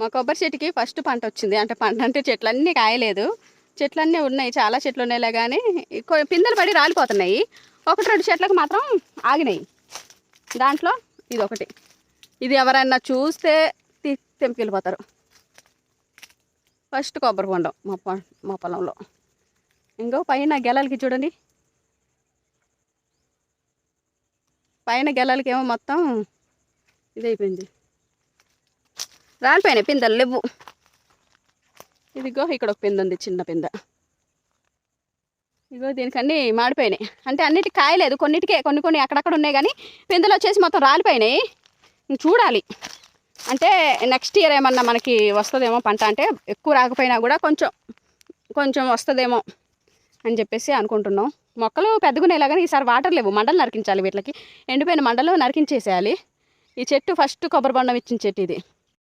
మా కొబ్బరి చెట్టుకి ఫస్ట్ పంట వచ్చింది. అంటే పంట అంటే చెట్లన్నీ కాయలేదు. చెట్లన్నీ ఉన్నాయి. చాలా చెట్లు ఉన్నాయిలే కానీ పిందెలు పడి రాలిపోతున్నాయి. ఒకటి రెండు చెట్లకు మాత్రం ఆగినాయి. దాంట్లో ఇది ఒకటి ఇది ఎవరైనా చూస్తే తీ- తెంపుకెళ్ళిపోతారు. ఫస్ట్ కొబ్బరి బొండం మా పొ మా పొలంలో. ఇంకో పైన గెలలకి చూడండి. పైన గెలలకి ఏమో మొత్తం ఇదైపోయింది. రాలిపోయినాయి పిందెలు లేవు. ఇదిగో ఇక్కడ ఒక పింద ఉంది చిన్న పింద. ఇదిగో దీనికన్నీ మాడిపోయినాయి. అంటే అన్నిటికి కాయలేదు కొన్నిటికే కొన్ని కొన్ని అక్కడక్కడ ఉన్నాయి కానీ పిందలు వచ్చేసి మొత్తం రాలిపోయినాయి. చూడాలి. అంటే నెక్స్ట్ ఇయర్ ఏమన్నా మనకి వస్తుందేమో పంట అంటే ఎక్కువ రాకపోయినా కూడా కొంచెం కొంచెం వస్తుందేమో అని చెప్పేసి అనుకుంటున్నాం. మొక్కలు పెద్దగునేలాగానే ఈసారి వాటర్ లేవు మండలు నరికించాలి వీటికి. ఎండిపోయిన మండలు నరికించేసేయాలి. ఈ చెట్టు ఫస్ట్ కొబ్బరి బండం ఇచ్చిన చెట్టు ఇది.